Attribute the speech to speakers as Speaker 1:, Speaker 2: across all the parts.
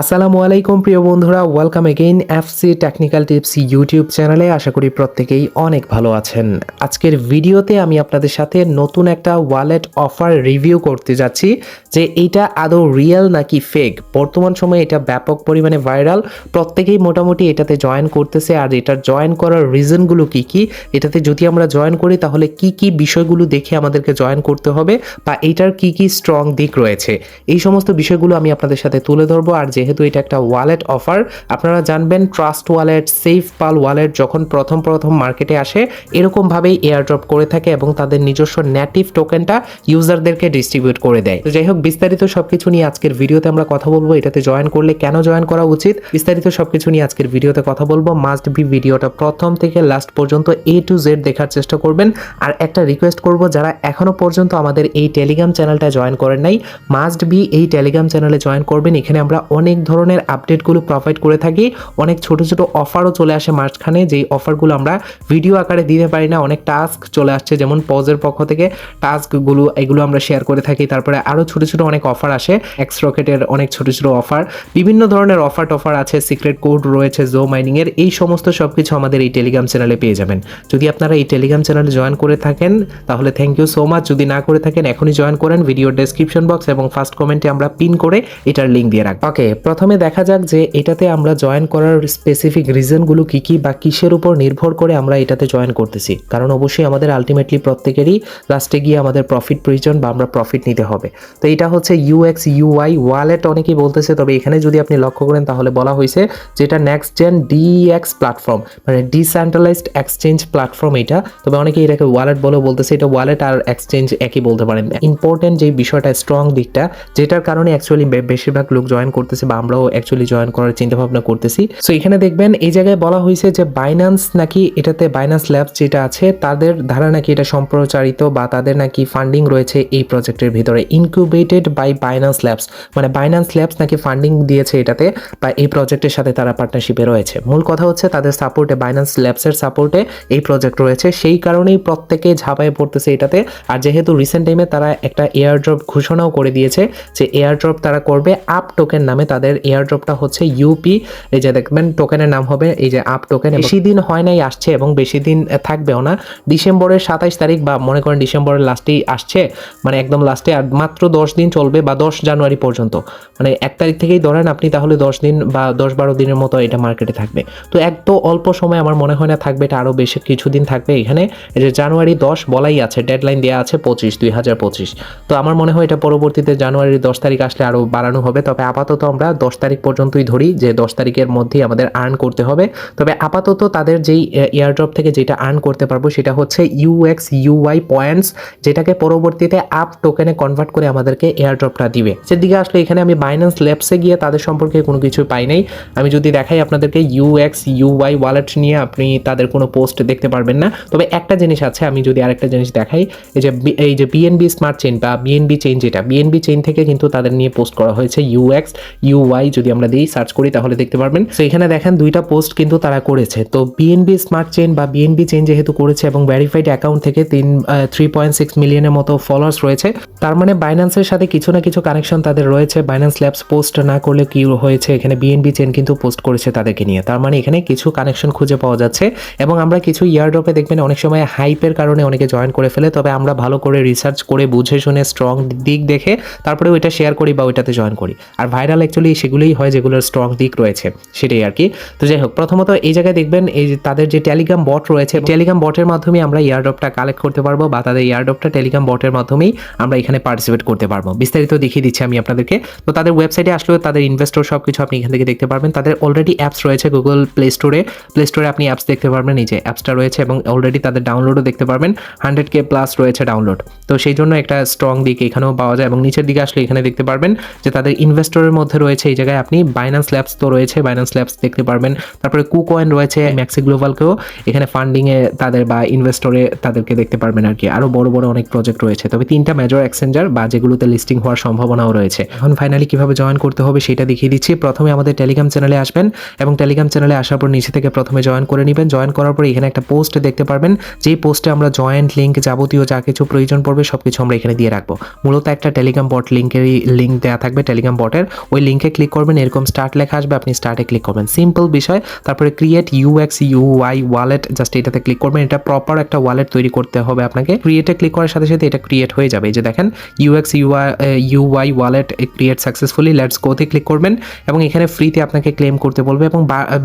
Speaker 1: আসসালামু আলাইকুম, প্রিয় বন্ধুরা। Welcome again FC technical tips YouTube চ্যানেলে আশা করি প্রত্যেকেই অনেক ভালো আছেন। আজকের ভিডিওতে আমি আপনাদের সাথে নতুন একটা ওয়ালেট অফার রিভিউ করতে যাচ্ছি, যে এইটা আদৌ রিয়েল নাকি ফেক বর্তমান সময়ে এটা ব্যাপক পরিমাণে ভাইরাল প্রত্যেকেই মোটামুটি এটাতে জয়েন করতেছে। আর এটা জয়েন করার রিজনগুলো কি কি? এটাতে যদি আমরা জয়েন করি, তাহলে কি কি বিষয়গুলো দেখে আমাদেরকে জয়েন করতে হবে? বা এটার কি কি স্ট্রং দিক রয়েছে? এই সমস্ত বিষয়গুলো আমি আপনাদের সাথে তুলে ধরবো। আর যেহেতু এটা একটা ওয়ালেট অফার আপনারা জানবেন Trust wallet SafePal wallet যখন প্রথম প্রথম মার্কেটে আসে, এরকমভাবেই এয়ারড্রপ করে থাকে এবং তাদের নিজস্ব নেটিভ টোকেনটা ইউজারদেরকে ডিস্ট্রিবিউট করে দেয়। তো যাই হোক বিস্তারিত সবকিছু নিয়ে আজকের ভিডিওতে আমরা কথা বলব। এটাতে জয়েন করলে কেন জয়েন করা উচিত? বিস্তারিত সবকিছু নিয়ে আজকের ভিডিওতে কথা বলব। মাস্ট বি ভিডিওটা প্রথম থেকে লাস্ট পর্যন্ত এ টু জেড দেখার চেষ্টা করবেন। আর একটা রিকোয়েস্ট করব, যারা এখনও পর্যন্ত আমাদের এই টেলিগ্রাম চ্যানেলটা জয়েন করেন নাই মাস্ট বি এই টেলিগ্রাম চ্যানেলে জয়েন করবেন। এখানে আমরা অনেক ধরনের আপডেটগুলো প্রোভাইড করে থাকি। অনেক ছোট ছোট অফারও চলে আসে মাঝখানে। যেই অফারগুলো আমরা ভিডিও আকারে দিতে পারি না, অনেক টাস্ক চলে আসছে, যেমন পজের পক্ষ থেকে টাস্কগুলো এগুলো আমরা শেয়ার করে থাকি। তারপরে আরও ছোট ছোট অনেক অফার আসে এক্স রকেটের অনেক ছোট ছোট অফার বিভিন্ন ধরনের অফার টফার আছে সিক্রেট কোড রয়েছে জো মাইনিংয়ের এই সমস্ত সব কিছু আমাদের এই টেলিগ্রাম চ্যানেলে পেয়ে যাবেন। যদি আপনারা এই টেলিগ্রাম চ্যানেলে জয়েন করে থাকেন, তাহলে থ্যাংক ইউ সো মাচ যদি না করে থাকেন, এখনই জয়েন করেন। ভিডিও ডেসক্রিপশন বক্স এবং ফার্স্ট কমেন্টে আমরা পিন করে এটার লিঙ্ক দিয়ে রাখব। ওকে প্রথমে দেখা যাক যে এটাতে আমরা জয়েন করার স্পেসিফিক রিজনগুলো কি কি বা কিসের উপর নির্ভর করে আমরা এটাতে জয়েন করতেছি। কারণ অবশ্যই আমাদের আলটিমেটলি প্রত্যেকেরই লাস্টে গিয়ে আমাদের প্রফিট প্রয়োজন বা আমরা প্রফিট নিতে হবে। তো এটা হচ্ছে ইউএক্স ইউআই ওয়ালেট অনেকেই বলতেছে, তবে এখানে যদি আপনি লক্ষ্য করেন তাহলে বলা হয়েছে যেটা নেক্সট জেন ডিএক্স প্ল্যাটফর্ম মানে ডিসেন্ট্রালাইজড এক্সচেঞ্জ প্ল্যাটফর্ম এটা। তবে অনেকেই এটাকে ওয়ালেট বলে বলতেছে, এটা ওয়ালেট আর এক্সচেঞ্জ একই বলতে পারেন। ইম্পর্টেন্ট যে বিষয়টা স্ট্রং দিকটা, যেটার কারণে অ্যাকচুয়ালি বেশিরভাগ লোক জয়েন করতেছে বা আমরাও অ্যাকচুয়ালি জয়েন করার চিন্তা ভাবনা করতেছি। সো এখানে দেখবেন এই জায়গায় বলা হয়েছে যে বাইন্যান্স নাকি এটাতে বাইন্যান্স ল্যাবস যেটা আছে, তাদের ধারা নাকি এটা সম্প্রচারিত বা তাদের নাকি ফান্ডিং রয়েছে এই প্রজেক্টের ভিতরে। ইনকিউবেটেড বাই বাইন্যান্স ল্যাবস মানে বাইন্যান্স ল্যাবস নাকি ফান্ডিং দিয়েছে এটাতে বা এই প্রজেক্টের সাথে তারা পার্টনারশিপে রয়েছে। মূল কথা হচ্ছে তাদের সাপোর্টে বাইন্যান্স ল্যাবসের সাপোর্টে এই প্রজেক্ট রয়েছে। সেই কারণেই প্রত্যেকে ঝাঁপায় পড়তেছে এটাতে। আর যেহেতু রিসেন্ট টাইমে তারা একটা এয়ার ড্রপ ঘোষণাও করে দিয়েছে যে এয়ার ড্রপ তারা করবে আপ টোকেন নামে তাদের এয়ার ড্রপটা হচ্ছে ইউপি এই যে দেখবেন টোকেনের নাম হবে, এই যে আপ টোকেন বেশি দিন হয় নাই আসছে এবং বেশি দিন থাকবেও না। ডিসেম্বরের সাতাইশ তারিখ বা মনে করেন ডিসেম্বরের লাস্টেই আসছে মানে একদম লাস্টে আর মাত্র দশ দিন চলবে বা দশ জানুয়ারি পর্যন্ত। মানে এক তারিখ থেকেই ধরেন আপনি তাহলে দশ দিন বা দশ বারো দিনের মতো এটা মার্কেটে থাকবে। তো এক তো অল্প সময় আমার মনে হয় না থাকবে, এটা আরও বেশি কিছুদিন থাকবে এখানে। যে জানুয়ারি দশ বলাই আছে ডেডলাইন দেওয়া আছে পঁচিশ, দুই হাজার পঁচিশ। তো আমার মনে হয় এটা পরবর্তীতে জানুয়ারির দশ তারিখ আসলে আরও বাড়ানো হবে, তবে আপাতত আমরা দশ তারিখ পর্যন্তই ধরি যে দশ তারিখের মধ্যেই আমাদের আর্ন করতে হবে। তবে আপাতত তাদের যেই এয়ারড্রপ থেকে যেটা আর্ন করতে পারব সেটা হচ্ছে ইউএক্স ইউআই পয়েন্টস যেটাকে পরবর্তীতে আপ টোকেনে কনভার্ট করে আমাদেরকে এয়ারড্রপটা দিবে। সেদিকে আসলে এখানে আমি বাইন্যান্স ল্যাবসে গিয়ে তাদের সম্পর্কে কোনো কিছু পাই নাই। আমি যদি দেখাই আপনাদেরকে ইউএক্স ইউআই ওয়ালেট নিয়ে আপনি তাদের কোনো পোস্ট দেখতে পারবেন না। তবে একটা জিনিস আছে, আমি যদি আরেকটা জিনিস দেখাই, এই যে এই যে বিএনবি স্মার্ট চেন বা বিএনবি চেইন যেটা বিএনবি চেইন থেকে কিন্তু তাদের নিয়ে পোস্ট করা হয়েছে ইউএক্স ইউআই যদি আমরা দিই সার্চ করি তাহলে দেখতে পারবেন। তো এখানে দেখেন দুইটা পোস্ট কিন্তু তারা করেছে। তো বিএনবি স্মার্ট চেইন বা বিএনবি চেইন যেহেতু করেছে এবং ভেরিফাইড অ্যাকাউন্ট থেকে তিন থ্রি পয়েন্ট সিক্স মিলিয়নের মতো ফলোয়ার্স রয়েছে, তার মানে বাইন্যান্সের সাথে কিছু না কিছু কানেকশন তাদের রয়েছে। বাইন্যান্স ল্যাবস পোস্ট না করলে কি হয়েছে? এখানে বিএনবি চেইন কিন্তু পোস্ট করেছে তাদেরকে নিয়ে। তার মানে এখানে কিছু কানেকশন খুঁজে পাওয়া যাচ্ছে এবং আমরা কিছু ইয়ারড্রপে দেখবেন অনেক সময় হাইপের কারণে অনেকে জয়েন করে ফেলে। তবে আমরা ভালো করে রিসার্চ করে, বুঝে শুনে স্ট্রং দিক দেখে তারপরে ওইটা শেয়ার করি বা ওইটাতে জয়েন করি। আর ভাইরাল অ্যাকচুয়ালি সেগুলোই হয় যেগুলোর স্ট্রং দিক রয়েছে, সেটাই আর কি তো যাই হোক, প্রথমত এই জায়গায় দেখবেন এই তাদের যে টেলিগ্রাম বট রয়েছে টেলিগ্রাম বটের মাধ্যমে আমরা ইয়ারড্রপটা কালেক্ট করতে পারব, বা তাদের ইয়ারড্রপটা টেলিগ্রাম বটের মাধ্যমেই আমরা এখানে পার্টিসিপেট করতে পারব। বিস্তারিত দেখিয়ে দিচ্ছি আমি আপনাদেরকে। তো তাদের ওয়েবসাইটে আসলেও তাদের ইনভেস্টর সব কিছু আপনি এখান থেকে দেখতে পারবেন। তাদের অলরেডি অ্যাপস রয়েছে গুগল প্লে স্টোরে প্লে স্টোরে আপনি অ্যাপস দেখতে পারবেন যে অ্যাপসটা রয়েছে, এবং অলরেডি তাদের ডাউনলোডও দেখতে পারবেন। হান্ড্রেড কে প্লাস রয়েছে ডাউনলোড তো সেই জন্য একটা স্ট্রং দিক এখানেও পাওয়া যায়, এবং নিচের দিকে আসলে এখানে দেখতে পারবেন যে তাদের ইনভেস্টরের মধ্যে রয়েছে এই জায়গায় আপনি বাইন্যান্স ল্যাবস তো রয়েছে বাইন্যান্স ল্যাবস দেখতে পারবেন। তারপরে কুকয়েন রয়েছে ম্যাক্সি গ্লোবালকেও এখানে ফান্ডিংয়ে তাদের বা ইনভেস্টরে তাদেরকে দেখতে পারবেন আর কি। আরও বড় বড় অনেক প্রজেক্ট রয়েছে। তবে তিনটা মেজর এক্সচেঞ্জার বা যেগুলোতে লিস্টিং হওয়ার সম্ভাবনাও রয়েছে। এখন ফাইনালি কীভাবে জয়েন করতে হবে সেটা দেখিয়ে দিচ্ছি। প্রথমে আমাদের টেলিগ্রাম চ্যানেলে আসবেন এবং টেলিগ্রাম চ্যানেলে আসার পর নিচে থেকে প্রথমে জয়েন করে নেবেন। জয়েন করার পর এখানে একটা পোস্ট দেখতে পারবেন। যেই পোস্টে আমরা জয়েন্ট লিঙ্ক যাবতীয় যা কিছু প্রয়োজন পড়বে সব কিছু আমরা এখানে দিয়ে রাখব। মূলত একটা টেলিগ্রাম বট লিঙ্কেরই লিঙ্ক দেওয়া থাকবে টেলিগ্রাম বটের ওই লিঙ্কে লিঙ্কে ক্লিক করবেন, এরকম স্টার্ট লেখা আসবে, আপনি স্টার্টে ক্লিক করবেন। সিম্পল বিষয়। তারপরে create UX UI wallet just এটাতে ক্লিক করবেন। এটা প্রপার একটা ওয়ালেট তৈরি করতে হবে আপনাকে। ক্রিয়েটে ক্লিক করার সাথে সাথে এটা ক্রিয়েট হয়ে যাবে। এই যে দেখেন UX UI UI wallet create successfully let's গোতে ক্লিক করবেন এবং এখানে ফ্রিতে আপনাকে ক্লেম করতে বলবে এবং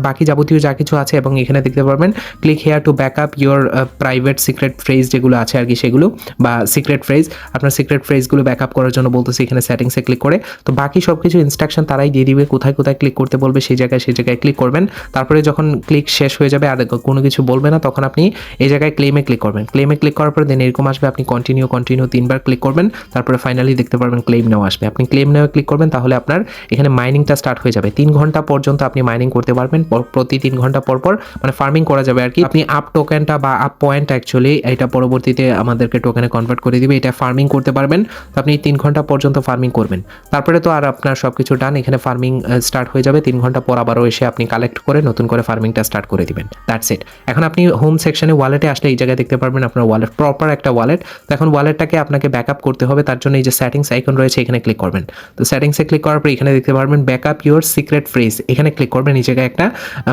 Speaker 1: বাকি যাবতীয় যা কিছু আছে এবং এখানে দেখতে পারবেন click here to back up your private secret phrase যেগুলো আছে আর কি সেগুলো বা সিক্রেট ফ্রেজ আপনার সিক্রেট ফ্রেজগুলো ব্যাক আপ করার জন্য বলতেছে এখানে সেটিংসে ক্লিক করে। তো বাকি সব কিছু ইনস্ট্রাকশন তারাই দিয়ে দিবে, কোথায় কোথায় ক্লিক করতে বলবে, সেই জায়গায় সেই জায়গায় ক্লিক করবেন। তারপরে যখন ক্লিক শেষ হয়ে যাবে, আর কোনো কিছু বলবে না, তখন আপনি এই জায়গায় ক্লেমে ক্লিক করবেন। ক্লেমে ক্লিক করার পরে দেন এরকম আসবে, আপনি কন্টিনিউ কন্টিনিউ তিনবার ক্লিক করবেন, তারপরে ফাইনালি দেখতে পারবেন ক্লেম নেওয়া আসবে। আপনি ক্লেম নেওয়া ক্লিক করবেন, তাহলে আপনার এখানে মাইনিংটা স্টার্ট হয়ে যাবে। তিন ঘণ্টা পর্যন্ত আপনি মাইনিং করতে পারবেন পর- প্রতি তিন ঘণ্টা পর পর মানে ফার্মিং করা যাবে আর কি আপনি আপ টোকেনটা বা আপ পয়েন্ট অ্যাকচুয়ালি এটা পরবর্তীতে আমাদেরকে টোকেনে কনভার্ট করে দিবে, এটা ফার্মিং করতে পারবেন। তো আপনি তিন ঘণ্টা পর্যন্ত ফার্মিং করবেন। তারপরে তো আর আপনার সব কিছু ডান এখানে ফার্মিং স্টার্ট হয়ে যাবে। তিন ঘণ্টা পর আবারও এসে আপনি কালেক্ট করে নতুন করে ফার্মিংটা স্টার্ট করে দিবেন। দ্যাটস ইট এখন আপনি হোম সেকশনে ওয়ালেটে আসলে এই জায়গায় দেখতে পারবেন আপনার ওয়ালেট প্রপার একটা ওয়ালেট তো এখন ওয়ালেটটাকে আপনাকে ব্যাকআপ করতে হবে। তার জন্য এই যে সেটিংস আইকন রয়েছে, এখানে ক্লিক করবেন। তো সেটিংসে ক্লিক করার পর এখানে দেখতে পারবেন back up your secret phrase এখানে ক্লিক করবেন, এই জায়গায় একটা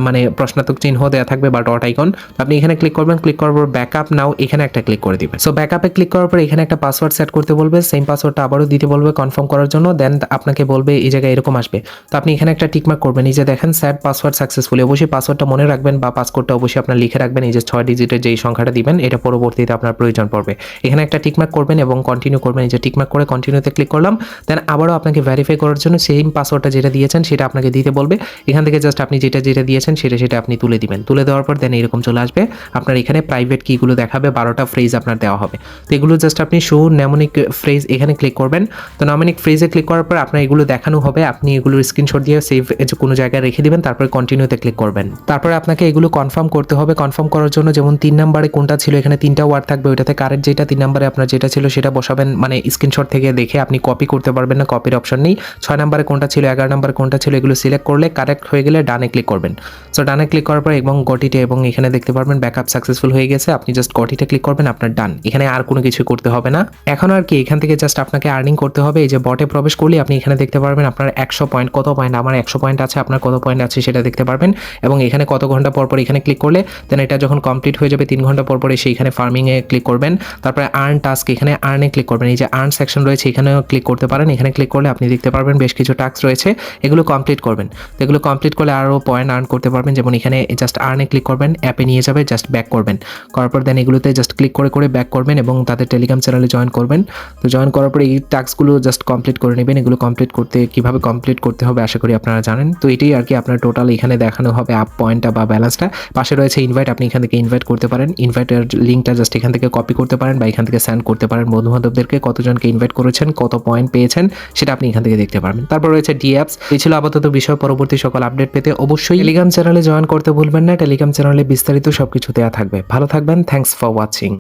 Speaker 1: মানে প্রশ্নাত্মক চিহ্ন দেওয়া থাকবে বা ডট আইকন আপনি এখানে ক্লিক করবেন ক্লিক করার পর ব্যাকআপ নাও এখানে একটা ক্লিক করে দিবেন। সো ব্যাকআপে ক্লিক করার পর এখানে একটা পাসওয়ার্ড সেট করতে বলবে। সেম পাসওয়ার্ডটা আবারও দিতে বলবে কনফার্ম করার জন্য। দেন আপনাকে বলবে, এই জায়গায় এরকম আসবে। তো আপনি এখানে একটা টিকমার্ক করবেন। এই যে দেখেন স্যাট পাসওয়ার্ড সাকসেসফুলি অবশ্যই পাসওয়ার্ডটা মনে রাখবেন বা পাসকোডটা অবশ্যই আপনার লিখে রাখবেন। এই যে ছয় ডিজিটের যেই সংখ্যাটা দিবেন, এটা পরবর্তীতে আপনার প্রয়োজন পড়বে। এখানে একটা টিকমার্ক করবেন এবং কন্টিনিউ করবেন। এই যে টিকমার্ক করে কন্টিনিউতে ক্লিক করলাম দেন আবারও আপনাকে ভেরিফাই করার জন্য সেম পাসওয়ার্ডটা যেটা দিয়েছেন, সেটা আপনাকে দিতে বলবে। এখান থেকে জাস্ট আপনি যেটা যেটা দিয়েছেন, সেটা সেটা আপনি তুলে দিবেন। তুলে দেওয়ার পর দেন এরকম চলে আসবে। আপনার এখানে প্রাইভেট কিগুলো দেখাবে, বারোটা ফ্রেজ আপনার দেওয়া হবে। তো এগুলো জাস্ট আপনি শো নেমনিক ফ্রেজ এখানে ক্লিক করবেন। তো নামনিক ফ্রেজে ক্লিক করার পর আপনার এগুলো দেখানো হবে। আপনি এগুলোর স্ক্রিনশট দিয়ে সেভ কোনো জায়গায় রেখে দিবেন, তারপরে কন্টিনিউতে ক্লিক করবেন। তারপরে আপনাকে এগুলো কনফার্ম করতে হবে। কনফার্ম করার জন্য যেমন তিন নাম্বারে কোনটা ছিল, এখানে তিনটা ওয়ার্ড থাকবে। ওইটাতে কারেন্ট যেটা, তিন নাম্বারে আপনার যেটা ছিল সেটা বসাবেন। মানে স্ক্রিনশট থেকে দেখে আপনি কপি করতে পারবেন না কপির অপশন নেই। ছয় নাম্বারে কোনটা ছিল, এগারো নাম্বারে কোনটা ছিল, এগুলো সিলেক্ট করলে কারেক্ট হয়ে গেলে ডানে ক্লিক করবেন। সো ডানে ক্লিক করার পর এবং গটিতে এবং এখানে দেখতে পারবেন ব্যাকআপ সাকসেসফুল হয়ে গেছে। আপনি জাস্ট গটিতে ক্লিক করবেন, আপনার ডান এখানে আর কোনো কিছু করতে হবে না। এখন আর কি, এখান থেকে জাস্ট আপনাকে আর্নিং করতে হবে। এই যে বটে প্রবেশ করলে আপনি এখানে দেখতে পারবেন আপনার একশো পয়েন্ট কত পয়েন্ট আমার একশো পয়েন্ট আছে, আপনার কত পয়েন্ট আছে সেটা দেখতে পারবেন। এবং এখানে কত ঘণ্টা পর পর এখানে ক্লিক করলে দেন এটা যখন কমপ্লিট হয়ে যাবে তিন ঘণ্টা পর পর এসে এখানে ফার্মিংয়ে ক্লিক করবেন। তারপরে আর্ন টাস্ক এখানে আর্নে ক্লিক করবেন। এই যে আর্ন সেকশন রয়েছে, এখানেও ক্লিক করতে পারেন। এখানে ক্লিক করলে আপনি দেখতে পারবেন বেশ কিছু টাস্ক রয়েছে, এগুলো কমপ্লিট করবেন। তো এগুলো কমপ্লিট করলে আরও পয়েন্ট আর্ন করতে পারবেন। যেমন এখানে জাস্ট আর্নে ক্লিক করবেন অ্যাপে নিয়ে যাবে জাস্ট ব্যাক করবেন। করার পর দেন এগুলোতে জাস্ট ক্লিক করে করে ব্যাক করবেন এবং তাদের টেলিগ্রাম চ্যানেলে জয়েন করবেন। তো জয়েন করার পর এই টাস্কগুলো জাস্ট কমপ্লিট করে নেবেন। এগুলো কমপ্লিট করতে কীভাবে কমপ্লিট করতে হবে, আশা করি আপনারা জানেন। তো এটাই আর কি আপনার টোটাল এখানে দেখানো হবে আপ পয়েন্টটা বা ব্যালেন্সটা পাশে রয়েছে ইনভাইট আপনি এখান থেকে ইনভাইট করতে পারেন। ইনভাইটের লিঙ্কটা জাস্ট এখান থেকে কপি করতে পারেন বা এখান থেকে সেন্ড করতে পারেন। বন্ধু বান্ধবদেরকে কতজনকে ইনভাইট করেছেন, কত পয়েন্ট পেয়েছেন, সেটা আপনি এখান থেকে দেখতে পারবেন। তারপর রয়েছে ডি অ্যাপস এই ছিল আপাতত বিষয়। পরবর্তী সকল আপডেট পেতে অবশ্যই টেলিগ্রাম চ্যানেলে জয়েন করতে ভুলবেন না। টেলিগ্রাম চ্যানেলে বিস্তারিত সবকিছু দেওয়া থাকবে। ভালো থাকবেন। Thanks for watching